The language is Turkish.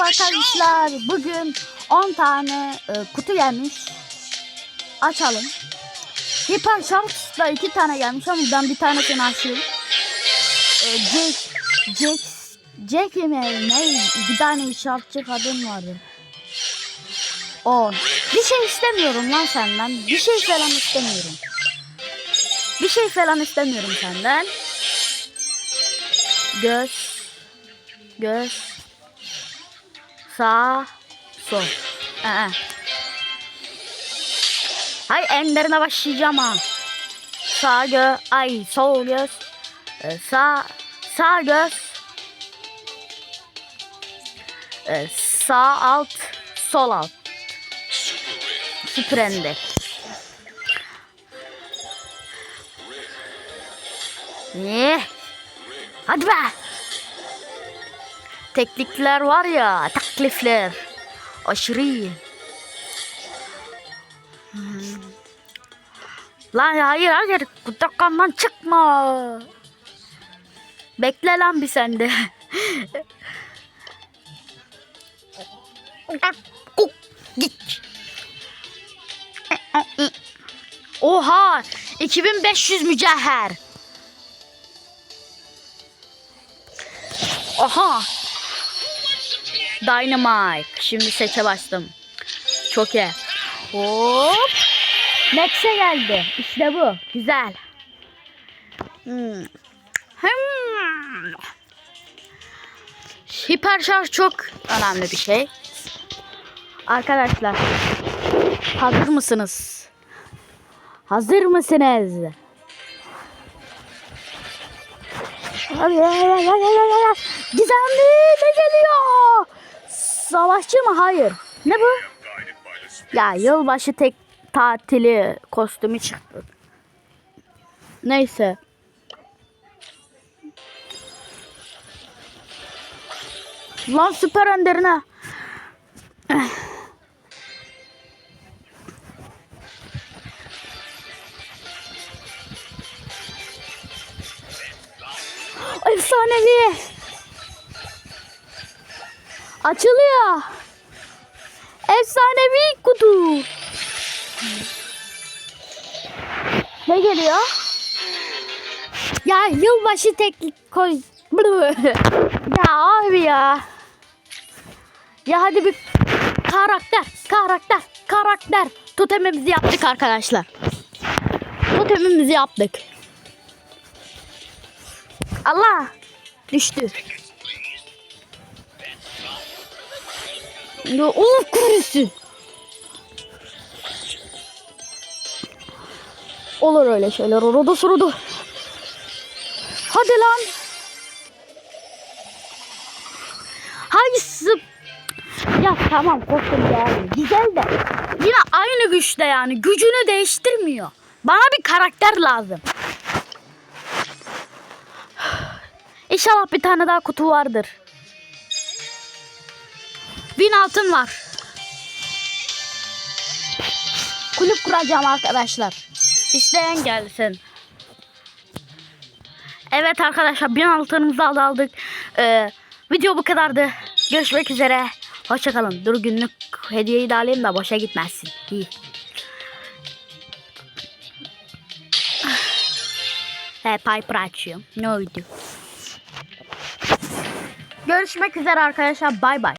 Merhaba arkadaşlar. Bugün 10 tane e, kutu gelmiş. Açalım. Hyper Sharks'da 2 tane gelmiş ama ben bir tanesini açıyorum. E, Jack, Jack, Jack mi? Ne? Bir tane şarkçı kadın vardı. O. Bir şey istemiyorum lan senden. Bir şey falan istemiyorum. Bir şey falan istemiyorum senden. Göz. Göz. Sağ. Sol. Aa. Hay enderine başlayacağım ha. Sağ gö ay sol göz. Ee, sağ sağ göz. Ee, sağ alt sol alt. Süper ender. Ne? Hadi be. Teknikler var ya, taklifler. Aşırı iyi. Hmm. Lan hayır hayır, kutukandan çıkma. Bekle lan bir sende. Git. Oha! 2500 mücevher. Aha! Dynamite. Şimdi seçe bastım. Çok iyi. Hop. Max'e geldi. İşte bu. Güzel. Hmm. Hmm. Hiper şarj çok önemli bir şey. Arkadaşlar. Hazır mısınız? Hazır mısınız? Gizemli ne geliyor? Savaşçı mı? Hayır. Ne bu? Ya yılbaşı tek tatili kostümü çıktı. Neyse. Lan süper önderine. Efsanevi. Açılıyor. Efsanevi kutu. Ne geliyor? Ya yılbaşı teknik koy. ya abi ya. Ya hadi bir karakter, karakter, karakter. Totemimizi yaptık arkadaşlar. Totemimizi yaptık. Allah düştü. Ya Allah korusun. Olur öyle şeyler orada sırada. Hadi lan. Hangisi? Ya tamam korktum yani. Güzel de. Yine aynı güçte yani. Gücünü değiştirmiyor. Bana bir karakter lazım. İnşallah bir tane daha kutu vardır. Bin altın var. Kulüp kuracağım arkadaşlar. İsteyen gelsin. Evet arkadaşlar bin altınımızı aldı aldık. Ee, video bu kadardı. Görüşmek üzere. Hoşçakalın. Dur günlük hediyeyi de alayım da boşa gitmezsin. İyi. He Piper açıyorum. Ne oldu? Görüşmek üzere arkadaşlar. Bay bay.